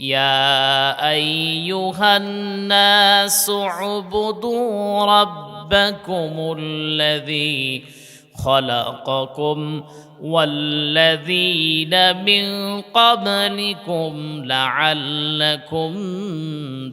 يا ايها الناس اعبدوا ربكم الذي خلقكم والذين من قبلكم لعلكم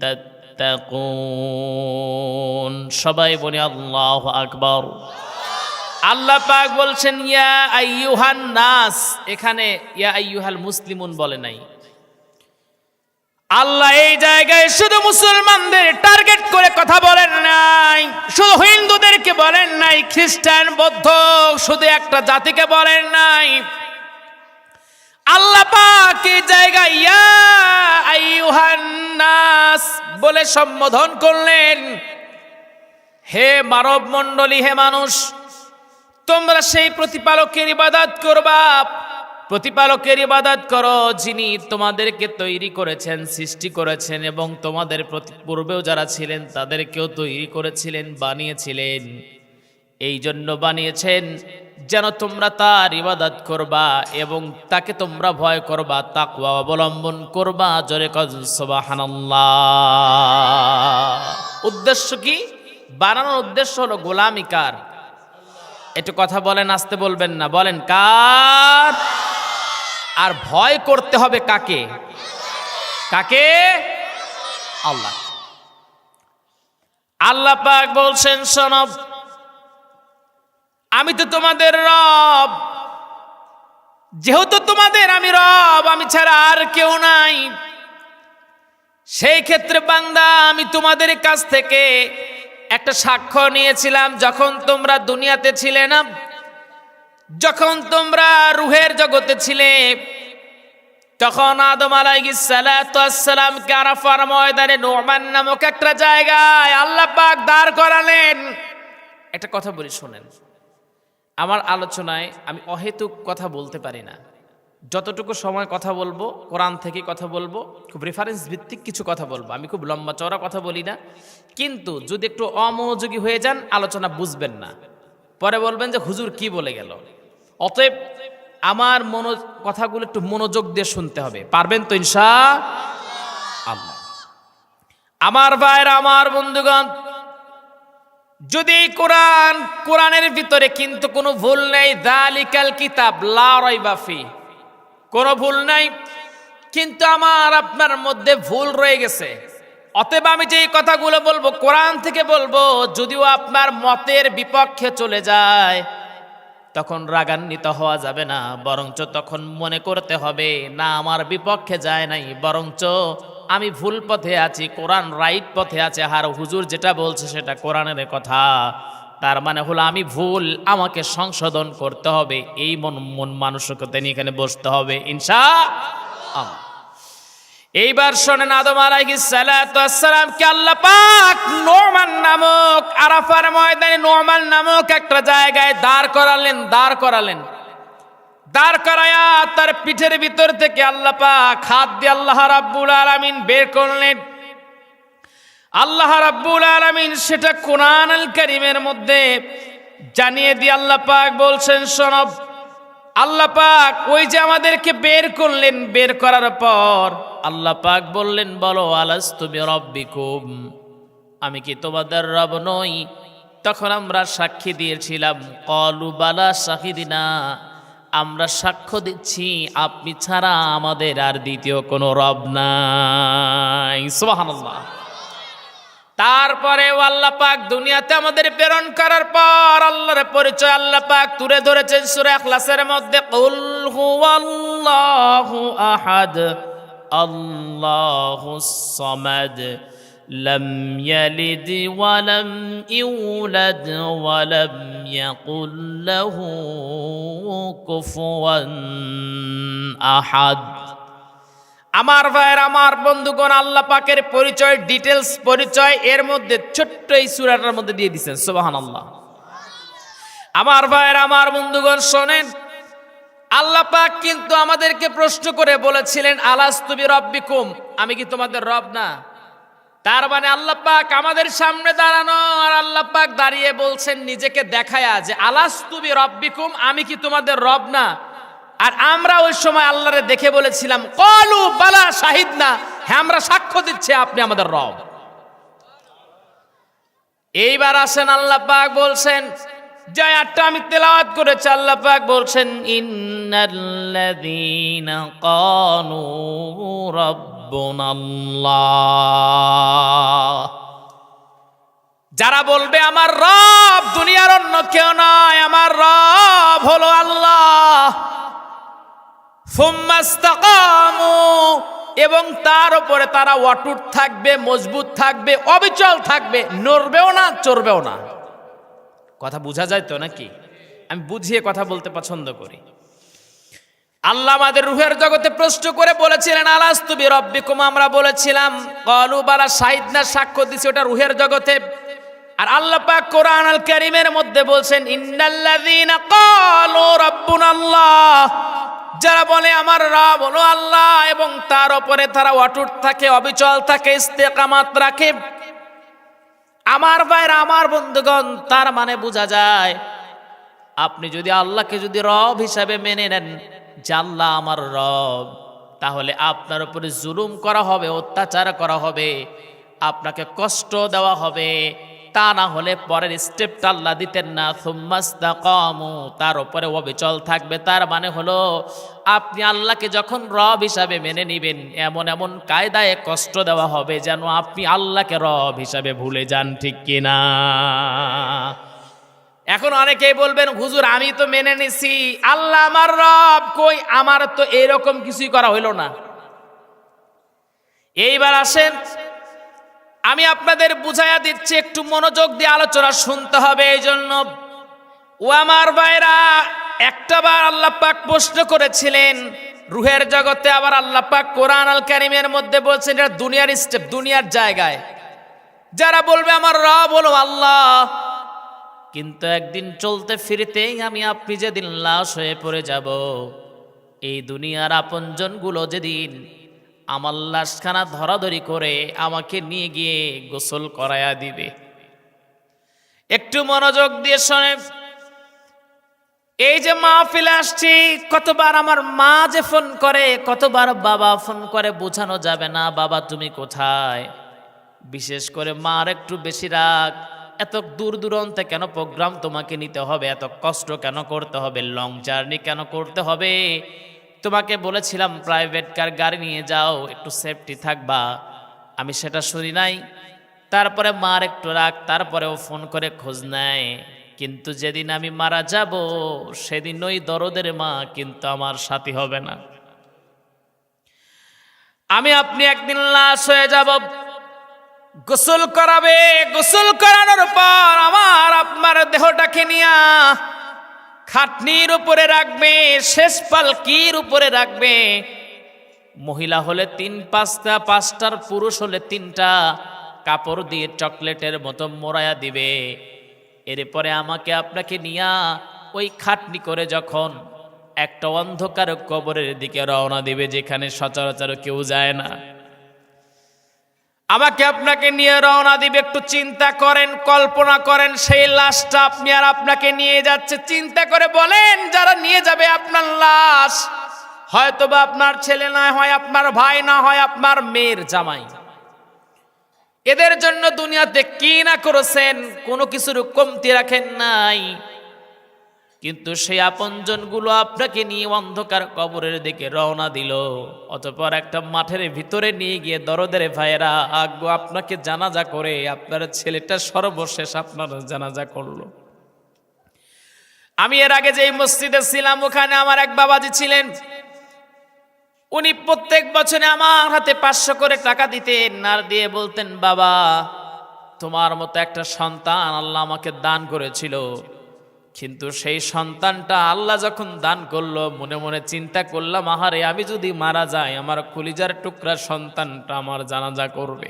تتقون সবাই বলি আল্লাহু আকবার আল্লাহ পাক বলছেন ইয়া আইয়ুহান নাস এখানে ইয়া আইয়ুহাল মুসলিমুন বলে নাই আল্লাহ এই জায়গায় শুধু মুসলমানদের টার্গেট করে কথা বলেন নাই, শুধু হিন্দুদেরকে বলেন নাই, খ্রিস্টান, বৌদ্ধ, শুধু একটা জাতিকে বলেন নাই। আল্লাহ পাক এই জায়গায়, ইয়া আইয়ুহান নাস বলে সম্বোধন করলেন। হে মানব মণ্ডলী হে মানুষ, তোমরা সেই প্রতিপালকের ইবাদত করবা। প্রতিপালকের ইবাদত করো, যিনি তোমাদেরকে তৈরি করেছেন, সৃষ্টি করেছেন এবং তোমাদের পূর্বেও যারা ছিলেন, তাদেরকেও তৈরি করেছিলেন, বানিয়েছিলেন। এই জন্য বানিয়েছেন যেন তোমরা তার ইবাদত করবা এবং তাকে তোমরা ভয় করবা, তাকওয়া অবলম্বন করবা। জোরে উদ্দেশ্য কি? বানানোর উদ্দেশ্য হলো গোলামিকার একটু কথা বলেন, আসতে বলবেন না। বলেন, কার? আর ভয় করতে হবে কাকে? কাকে? আল্লাহ। আল্লাহ পাক বলছেন সনব আমি তো তোমাদের রব। যেহেতু তোমাদের আমি রব, আমি ছাড়া আর কেউ নাই। সেই ক্ষেত্রে বান্দা, আমি তোমাদের কাছ থেকে একটা সাক্ষ্য নিয়েছিলাম, যখন তোমরা দুনিয়াতে ছিলে না। যখন তোমরা রুহের জগতে ছিলে, তখন আদম আলাইসালাম কারাফার ময়দানে নোমান নামক একটা জায়গায় আল্লাহ পাক দাঁড় করালেন। একটা কথা বলি, শোনেন। আমার আলোচনায় আমি অহেতুক কথা বলতে পারি না। যতটুকু সময় কথা বলব, কোরআন থেকে কথা বলব, খুব রেফারেন্স ভিত্তিক কিছু কথা বলব। আমি খুব লম্বা চওড়া কথা বলি না। কিন্তু যদি একটু অমনোযোগী হয়ে যান, আলোচনা বুঝবেন না। পরে বলবেন যে, হুজুর কি বলে গেল? অতএব আমার মনো, কথাগুলো একটু মনোযোগ দিয়ে শুনতে হবে। পারবেন তো ইনশা আল্লাহ? আমার ভাইয়ের, আমার বন্ধুগণ, যদি কোরআন, কোরআনের ভিতরে কিন্তু কোনো ভুল নেই দালিকাল কিতাব বাফি কোনো ভুল নাই, কিন্তু আমার, আপনার মধ্যে ভুল রয়ে গেছে। অতএব আমি যে কথাগুলো বলব, কোরআন থেকে বলব, যদিও আপনার মতের বিপক্ষে চলে যায় তখন রাগান্বিত হওয়া যাবে না, বরঞ্চ তখন মনে করতে হবে, না, আমার বিপক্ষে যায় নাই, বরঞ্চ আমি ভুল পথে আছি, কোরআন রাইট পথে আছে। আর হুজুর যেটা বলছে সেটা কোরআনের কথা। তার মানে হলো আমি ভুল, আমাকে সংশোধন করতে হবে, এই মন মন মানসিকতা নিয়ে এখানে বসতে হবে, ইনশা আল্লাহ। এইবার শোনেন আদম আলাইহিস সালাম কে আল্লাহ পাক নোমান নামক আরাফার ময়দানে নোমান নামক একটা জায়গায় দাঁড় করালেন দাঁড় করালেন। দাঁড় করায়া তার পিঠের ভিতর থেকে আল্লাহ পাক হাত দিয়ে আল্লাহ রাব্বুল আলামিন বের করলেন। আল্লাহ রাব্বুল আলামিন সেটা কোরআন আল কারীমের মধ্যে জানিয়ে দিয়ে আল্লাহ পাক বলছেন শোনব আল্লাহ পাক ওই যে আমাদেরকে বের করলেন, বের করার পর আল্লাহ পাক বললেন, বলো আলাস তুমি রব্বিকুম আমি কি তোমাদের রব নই? তখন আমরা সাক্ষী দিয়েছিলাম, কলু বালা শাহিদিনা। আমরা সাক্ষ্য দিচ্ছি, আপনি ছাড়া আমাদের আর দ্বিতীয় কোনো রব নাই। সুবহানাল্লাহ। তারপরে আল্লাহ পাক দুনিয়াতে আমাদের প্রেরণ করার পর আল্লাহর পরিচয় আল্লাহ পাক তুলে ধরেছেন সূরা ইখলাসের মধ্যে কুল হুয়াল্লাহু আহাদ আল্লাহুস সামাদ لم يلد ولم يولد ولم يقل له كفوا أحد আমার ভাইয়ের, আমার বন্ধুগণ, আল্লাহ পাকের পরিচয় ডিটেলস পরিচয়, এর মধ্যে ছোট্ট এই সুরাটার মধ্যে দিয়ে দিচ্ছেন সুবাহান আল্লাহ আমার ভাইয়ের, আমার বন্ধুগণ, শোনেন, আল্লাহ পাক কিন্তু আমাদেরকে প্রশ্ন করে বলেছিলেন আলাস তুমি রব্বিকুম আমি কি তোমাদের রব না? তার মানে আল্লাহ পাক আমাদের সামনে দাঁড়ানো আর আল্লাহ পাক দাঁড়িয়ে বলছেন, নিজেকে দেখায়া যে আলাস তুমি রব্বিকুম আমি কি তোমাদের রব না? আর আমরা ওই সময় আল্লাহরে দেখে বলেছিলাম, কলু বালা শাহিদ না হ্যাঁ আমরা সাক্ষ্য দিচ্ছে, আপনি আমাদের রব। এইবার আসেন, আল্লাহ পাক বলছেন, যে আটটা আমি তেলাওয়াত করেছি, আল্লাহ পাক বলছেন, ইন্নাল্লাযীনা ক্বালু রাব্বুনাল্লাহ। যারা বলবে, আমার রব দুনিয়ার অন্য কেউ নয়, আমার রব হলো আল্লাহ। এবং তার উপরে তারা অটুট থাকবে, মজবুত থাকবে, অবিচল থাকবে, নড়বেও না, চড়বেও না। কথা বোঝা যায় তো নাকি? আমি বুঝিয়ে কথা বলতে পছন্দ করি। আল্লাহ আমাদের রুহের জগতে প্রশ্ন করে বলেছিলেন আলাস্তুবি রব্বিকুম আমরা বলেছিলাম, কলু, বালা, শাহিদ না সাক্ষ্য দিছি ওটা রুহের জগতে? আর আল্লাহ পাক কোরআন আল কারিমের মধ্যে বলছেন, ইন্নাল্লাযীনা ক্বালু রাব্বুনাল্লাহ। যারা বলে, আমার রব হলো আল্লাহ এবং তার উপরে তারা অটুট থাকে, অবিচল থাকে, ইস্তেকামাত রাখে। আমার ভাইরা আমার বন্ধুগণ, তার মানে বোঝা যায়, আপনি যদি আল্লাহকে যদি রব হিসাবে মেনে নেন, যে আল্লাহ আমার রব, তাহলে আপনার উপরে জুলুম করা হবে, অত্যাচার করা হবে, আপনাকে কষ্ট দেওয়া হবে তা না হলে পরের স্টেপটা আল্লাহ দিতেন না। সুম্মাস্তাকামু তার উপরে অবিচল থাকবে। তার মানে হলো, আপনি আল্লাহকে যখন রব হিসাবে মেনে নিবেন, এমন এমন কায়দায় কষ্ট দেওয়া হবে যেন আপনি আল্লাহকে রব হিসাবে ভুলে যান, ঠিক কিনা? এখন অনেকেই বলবেন, হুজুর, আমি তো মেনে নিছি। আল্লাহ আমার রব, কই? আমার তো এরকম কিছুই করা হইল না। এইবার আসেন আমি আপনাদের বুঝাইয়া দিচ্ছি, একটু মনোযোগ দিয়ে আলোচনা শুনতে হবে, এই জন্য। ও আমার ভাইরা, একটা বার আল্লাহ পাক প্রশ্ন করেছিলেন, রুহের জগতে আবার আল্লাহ পাক কোরআন আল কারিমের মধ্যে বলছেন, এটা দুনিয়ার স্টেপ দুনিয়ার জায়গায়। যারা বলবে, আমার রব হলো আল্লাহ। কিন্তু একদিন চলতে ফিরতেই আমি আপনি যেদিন লাশ হয়ে পড়ে যাব, এই দুনিয়ার আপনজনগুলো যেদিন আমার লাশখানা ধরাধরি করে আমাকে নিয়ে গিয়ে গোসল করায়া দিবে। একটু মনোযোগ দিয়ে শোনে এই যে মাহফিলে আসছি, কতবার আমার মা যে ফোন করে, কতবার বাবা ফোন করে বোঝানো যাবে না, বাবা তুমি কোথায়? বিশেষ করে মার একটু বেশি রাগ, এত দূর দূরান্তে কেন প্রোগ্রাম তোমাকে নিতে হবে, এত কষ্ট কেন করতে হবে লং জার্নি কেন করতে হবে? তোমাকে বলেছিলাম প্রাইভেট কার গাড়ি নিয়ে যাও, একটু সেফটি থাকবা। আমি সেটা শুনি নাই। তারপরে মার একটু রাগ, তারপরেও ফোন করে খোঁজ নেয়। কিন্তু যেদিন আমি মারা যাব সেদিন ওই দরদের মা কিন্তু আমার সাথী হবে না। আমি আপনি একদিন লাশ হয়ে যাব। গোসল করাবে, গোসল করানোর পর আমার, আপনার দেহটাকে নিয়া খাটনির উপরে রাখবে, শেষ পালকির উপরে রাখবে। মহিলা হলে তিন পাঁচটা, পাঁচটার পুরুষ হলে তিনটা। কাপড় দিয়ে চকলেটের মতো মোড়ায়া দিবে। এরপরে আমাকে আপনাকে নিয়া ওই খাটনি করে যখন একটা অন্ধকার কবরের দিকে রওনা দিবে, যেখানে সচরাচর কেউ যায় না। আমাকে আপনাকে নিয়ে রওনা দিবে, একটু চিন্তা করেন, কল্পনা করেন, সেই লাশটা আপনি আর আপনাকে নিয়ে যাচ্ছে। চিন্তা করে বলেন, যারা নিয়ে যাবে আপনার লাশ হয়তো বা আপনার ছেলে না হয়, আপনার ভাই না হয়, আপনার মেয়ের জামাই। এদের জন্য দুনিয়াতে কি না করেছেন, কোনো কিছুর কমতি রাখেন নাই। কিন্তু সেই আপনজনগুলো আপনাকে নিয়ে অন্ধকার কবরের দিকে রওনা দিল। অতপর একটা মাঠের ভিতরে নিয়ে গিয়ে দরদের ভাইয়েরা আগ্য আপনাকে জানাজা করে আপনার ছেলেটা সর্বশেষ আপনার জানাজা করল। আমি এর আগে যেই মসজিদে ছিলাম, ওখানে আমার এক বাবাজি ছিলেন। উনি প্রত্যেক বছরে আমার হাতে পাঁচশো করে টাকা দিতেন। আর দিয়ে বলতেন, বাবা, তোমার মতো একটা সন্তান আল্লাহ আমাকে দান করেছিল। কিন্তু সেই সন্তানটা আল্লাহ যখন দান করল, মনে মনে চিন্তা করলাম আহারে আমি যদি মারা যাই, আমার কলিজার টুকরা সন্তানটা আমার জানাজা করবে।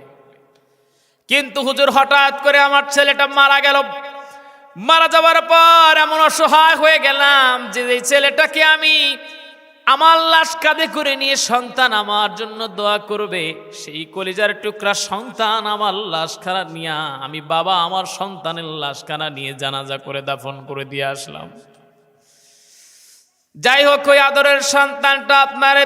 কিন্তু হুজুর হঠাৎ করে আমার ছেলেটা মারা গেল। মারা যাওয়ার পর এমন অসহায় হয়ে গেলাম যে ছেলেটাকে আমি আমার লাশ কাঁধে করে নিয়ে সন্তান আমার জন্য দোয়া করবে, সেই কলিজার টুকরা সন্তান আমার লাশখানা নিয়ে আমি বাবা আমার সন্তানের লাশখানা নিয়ে জানাজা করে দাফন করে দিয়ে আসলাম। যাই হোক, ওই আদরের সন্তানটা আপনার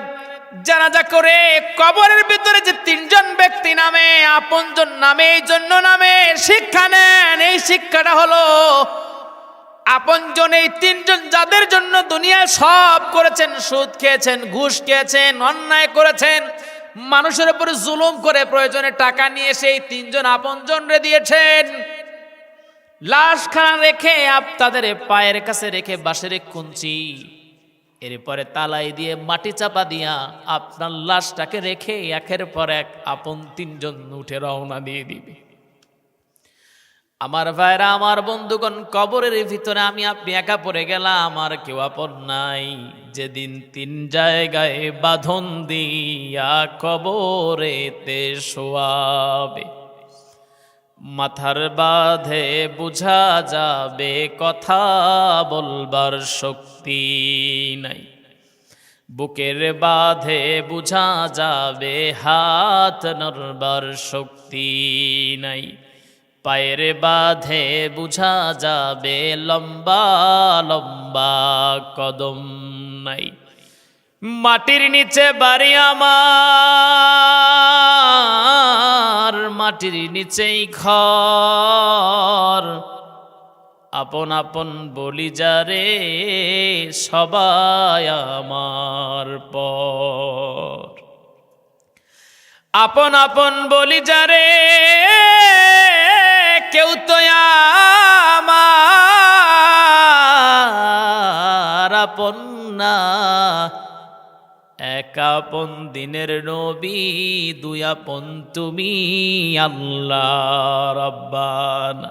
জানাজা করে কবরের ভিতরে যে তিনজন ব্যক্তি নামে, আপনজন নামে, এই জন্য নামে, শিক্ষা নেন। এই শিক্ষাটা হলো আপনজন এই তিনজন যাদের জন্য দুনিয়ায় সব করেছেন, সুদ খেয়েছেন, ঘুষ খেয়েছেন, অন্যায় করেছেন, মানুষের উপর জুলুম করে প্রয়োজনে টাকা নিয়ে সেই তিনজন আপনজন রে দিয়েছেন। লাশখানা রেখে আপ তাদের পায়ের কাছে রেখে বাঁশের কুঞ্চি, এরপরে তালাই দিয়ে মাটি চাপা দিয়া আপনার লাশটাকে রেখে একের পর এক আপন তিনজন উঠে রওনা দিয়ে দিবে। আমার ভাইরা, আমার বন্ধুগণ, কবরের ভিতরে আমি আপনি একা পড়ে গেলাম আমার কেউ আপন নাই। যেদিন তিন জায়গায় বাঁধন দিয়া কবরেতে শোয়াবে, মাথার বাঁধে বুঝা যাবে কথা বলবার শক্তি নাই। বুকের বাঁধে বুঝা যাবে, হাত নড়বার শক্তি নাই। পায়ের বাঁধে বুঝা যাবে লম্বা লম্বা কদম নাই। মাটির নিচে বাড়ি আমার, মাটির নিচেই ঘর। আপন আপন বলি যারে সবাই আমার পর। আপন আপন বলি যারে কেউ তো আপন না। এক আপন দিনের নবী দুই আপন তুমি আল্লাহ রব্বানা।